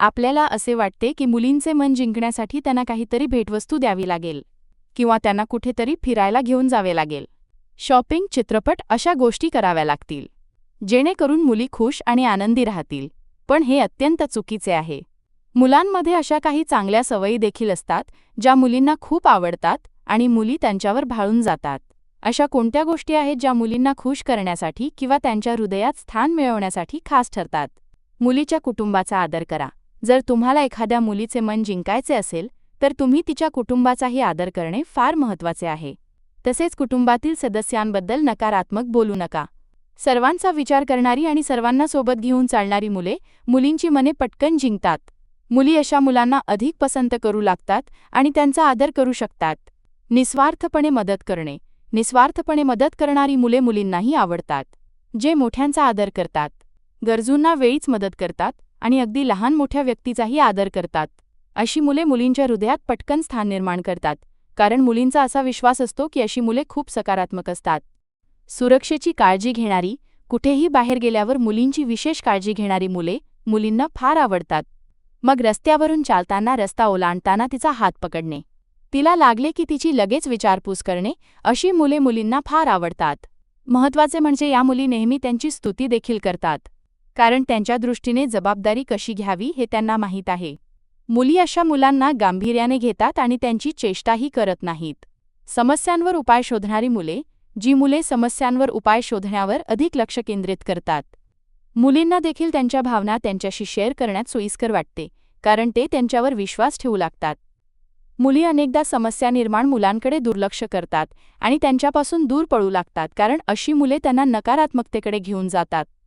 आपल्याला असे वाटते की मुलींचे मन जिंकण्यासाठी त्यांना काहीतरी भेटवस्तू द्यावी लागेल किंवा त्यांना कुठेतरी फिरायला घेऊन जावे लागेल. शॉपिंग चित्रपट अशा गोष्टी कराव्या लागतील जेणेकरून मुली खुश आणि आनंदी राहतील. पण हे अत्यंत चुकीचे आहे. मुलांमध्ये अशा काही चांगल्या सवयी देखील असतात ज्या मुलींना खूप आवडतात आणि मुली त्यांच्यावर भाळून जातात. अशा कोणत्या गोष्टी आहेत ज्या मुलींना खुश करण्यासाठी किंवा त्यांच्या हृदयात स्थान मिळवण्यासाठी खास ठरतात? मुलीच्या कुटुंबाचा आदर करा. जर तुम्हाला एखाद्या मुलीचे मन जिंकायचे असेल तर तुम्ही तिच्या कुटुंबाचाही आदर करणे फार महत्त्वाचे आहे. तसेच कुटुंबातील सदस्यांबद्दल नकारात्मक बोलू नका. सर्वांचा विचार करणारी आणि सर्वांना सोबत घेऊन चालणारी मुले मुलींची मने पटकन जिंकतात. मुली अशा मुलांना अधिक पसंत करू लागतात आणि त्यांचा आदर करू शकतात. निस्वार्थपणे मदत करणे. निस्वार्थपणे मदत करणारी मुले मुलींनाही आवडतात जे मोठ्यांचा आदर करतात. गरजूंना वेळीच मदत करतात आणि अगदी लहान मोठ्या व्यक्तीचाही आदर करतात. अशी मुले मुलींच्या हृदयात पटकन स्थान निर्माण करतात कारण मुलींचा असा विश्वास असतो की अशी मुले खूप सकारात्मक असतात. सुरक्षेची काळजी घेणारी कुठेही बाहेर गेल्यावर मुलींची विशेष काळजी घेणारी मुले मुलींना फार आवडतात. मग रस्त्यावरून चालताना रस्ता ओलांडताना तिचा हात पकडणे. तिला लागले की तिची लगेच विचारपूस करणे अशी मुले मुलींना फार आवडतात. महत्त्वाचे म्हणजे या मुली नेहमी त्यांची स्तुती देखील करतात. कारण त्यांच्या दृष्टीने जबाबदारी कशी घ्यावी हे त्यांना माहीत आहे. मुली अशा मुलांना गांभीर्याने घेतात आणि त्यांची चेष्टाही करत नाहीत. समस्यांवर उपाय शोधणारी मुले जी मुले समस्यांवर उपाय शोधण्यावर अधिक लक्ष केंद्रित करतात. मुलींना देखील त्यांच्या भावना त्यांच्याशी शेअर करण्यात सोयीस्कर वाटते कारण ते त्यांच्यावर विश्वास ठेवू लागतात. मुली अनेकदा समस्या निर्माण मुलांकडे दुर्लक्ष करतात आणि त्यांच्यापासून दूर पळू लागतात कारण अशी मुले त्यांना नकारात्मकतेकडे घेऊन जातात.